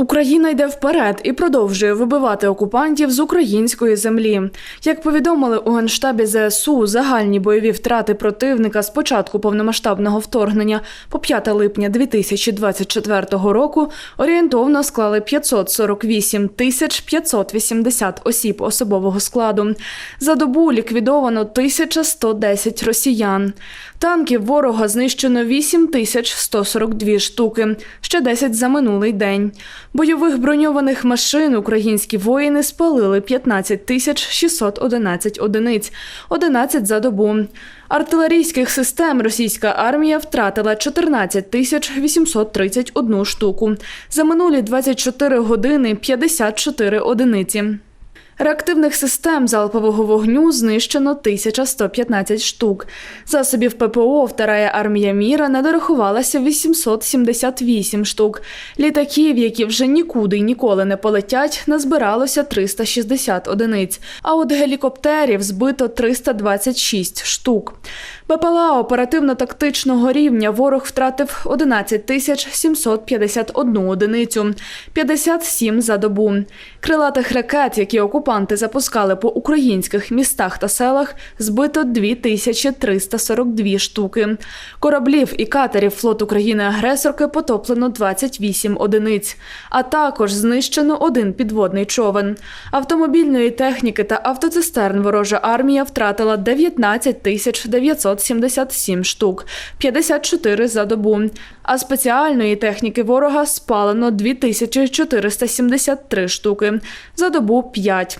Україна йде вперед і продовжує вибивати окупантів з української землі. Як повідомили у генштабі ЗСУ, загальні бойові втрати противника з початку повномасштабного вторгнення по 5 липня 2024 року орієнтовно склали 548 тисяч 580 осіб особового складу. За добу ліквідовано 1110 росіян. Танків ворога знищено 8142 штуки, ще 10 за минулий день. Бойових броньованих машин українські воїни спалили 15 тисяч 611 одиниць, 11 за добу. Артилерійських систем російська армія втратила 14 тисяч 831 штуку. За минулі 24 години 54 одиниці. Реактивних систем залпового вогню знищено 1115 штук. Засобів ППО Вторая армія міра не дорахувалася 878 штук. Літаків, які вже нікуди й ніколи не полетять, назбиралося 360 одиниць. А от гелікоптерів збито 326 штук. БПЛА оперативно-тактичного рівня ворог втратив 11 тисяч 751 одиницю, 57 за добу. Крилатих ракет, які окупанти запускали по українських містах та селах, збито 2342 штуки. Кораблів і катерів флот України-агресорки потоплено 28 одиниць, а також знищено один підводний човен. Автомобільної техніки та автоцистерн ворожа армія втратила 19 тисяч 977 штук, 54 за добу. А спеціальної техніки ворога спалено 2473 штуки, за добу 5.